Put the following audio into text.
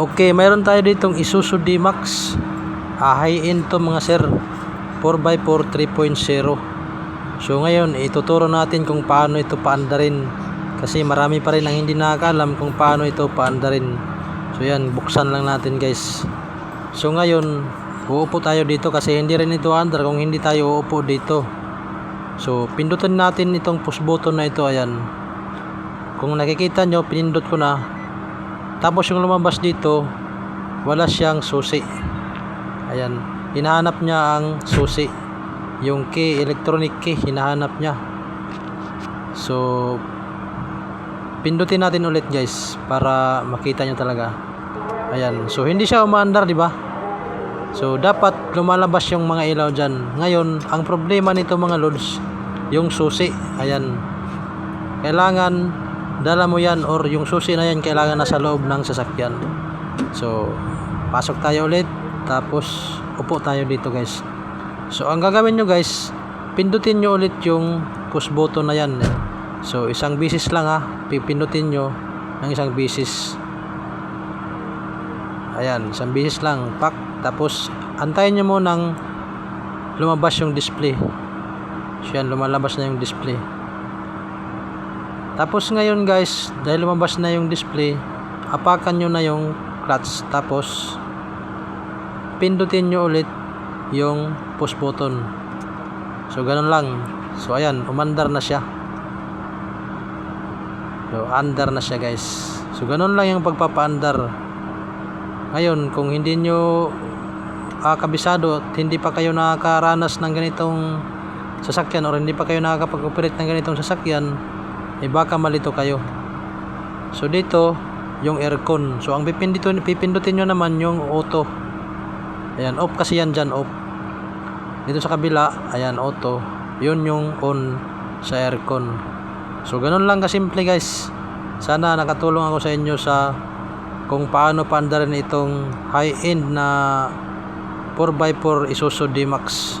Okay, mayroon tayo ditong Isuzu D-Max. Ah, high-end to mga sir. 4x4 3.0. So ngayon, ituturo natin kung paano ito paandarin. Kasi marami pa rin ang hindi nakakalam kung paano ito paandarin. So yan, buksan lang natin guys. So ngayon, uupo tayo dito kasi hindi rin ito andar kung hindi tayo uupo dito. So pindutin natin itong push button na ito, ayan. Kung nakikita nyo, pinindot ko na. Tapos yung lumabas dito, wala siyang susi. Ayan, hinahanap niya ang susi. Yung key, electronic key, hinahanap niya. So, pindutin natin ulit guys para makita nyo talaga. Ayan, so hindi siya umaandar, di ba? So, dapat lumalabas yung mga ilaw dyan. Ngayon, ang problema nito mga lods, yung susi. Ayan, kailangan dala mo yan or yung susi na yan kailangan nasa loob ng sasakyan. So, pasok tayo ulit. Tapos, upo tayo dito guys. So, ang gagawin nyo guys, pindutin nyo ulit yung push button na yan. So, isang bisis lang ha. Pipindutin nyo ng isang bisis. Ayan, isang bisis lang. Pak. Tapos, antayin nyo munang lumabas yung display. So, yan, lumalabas na yung display. Tapos ngayon guys, dahil lumabas na yung display, apakan nyo na yung clutch. Tapos, pindutin nyo ulit yung push button. So, ganun lang. So, ayan, umandar na siya. So, under na siya guys. So, ganun lang yung pagpapaandar. Ngayon, kung hindi nyo ah, kabisado at hindi pa kayo nakakaranas ng ganitong sasakyan or hindi pa kayo nakakapag-operate ng ganitong sasakyan, eh baka malito kayo. So dito, yung aircon. So ang pipindutin, pipindutin nyo naman yung auto. Ayan, off kasi yan dyan, off. Dito sa kabila, ayan, auto. Yun yung on sa aircon. So ganun lang kasimple guys. Sana nakatulong ako sa inyo sa kung paano paandarin itong high-end na 4x4 Isuzu D-Max.